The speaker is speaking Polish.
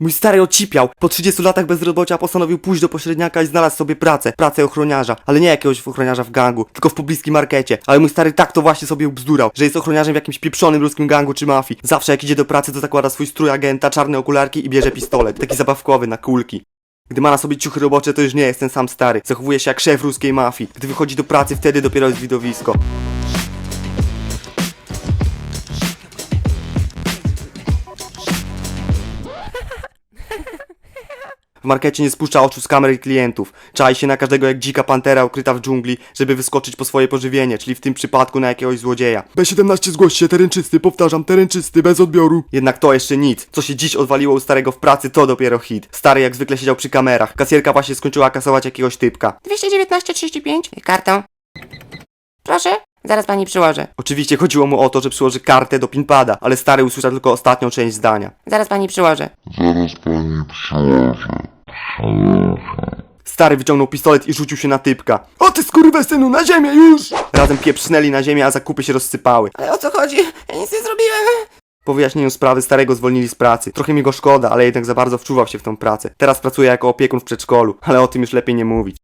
Mój stary ocipiał. Po 30 latach bezrobocia postanowił pójść do pośredniaka i znalazł sobie pracę. Pracę ochroniarza. Ale nie jakiegoś ochroniarza w gangu, tylko w pobliskim markecie. Ale mój stary tak to właśnie sobie ubzdurał, że jest ochroniarzem w jakimś pieprzonym ruskim gangu czy mafii. Zawsze jak idzie do pracy, to zakłada swój strój agenta, czarne okularki i bierze pistolet. Taki zabawkowy na kulki. Gdy ma na sobie ciuchy robocze, to już nie jest ten sam stary. Zachowuje się jak szef ruskiej mafii. Gdy wychodzi do pracy, wtedy dopiero jest widowisko. W markecie nie spuszcza oczu z kamer i klientów. Czai się na każdego jak dzika pantera ukryta w dżungli, żeby wyskoczyć po swoje pożywienie, czyli w tym przypadku na jakiegoś złodzieja. B17 zgłoś się, teren czysty, powtarzam, teren czysty, bez odbioru. Jednak to jeszcze nic. Co się dziś odwaliło u starego w pracy, to dopiero hit. Stary jak zwykle siedział przy kamerach. Kasjerka właśnie skończyła kasować jakiegoś typka. 219,35. Kartą. Proszę, zaraz pani przyłożę. Oczywiście chodziło mu o to, że przyłoży kartę do pinpada, ale stary usłyszał tylko ostatnią część zdania. Zaraz pani przyłożę. Zaraz pani przyłożę. Stary wyciągnął pistolet i rzucił się na typka. O ty skurwysynu, na ziemię już! Razem pieprznęli na ziemię, a zakupy się rozsypały. Ale o co chodzi? Ja nic nie zrobiłem. Po wyjaśnieniu sprawy starego zwolnili z pracy. Trochę mi go szkoda, ale jednak za bardzo wczuwał się w tą pracę. Teraz pracuje jako opiekun w przedszkolu, ale o tym już lepiej nie mówić.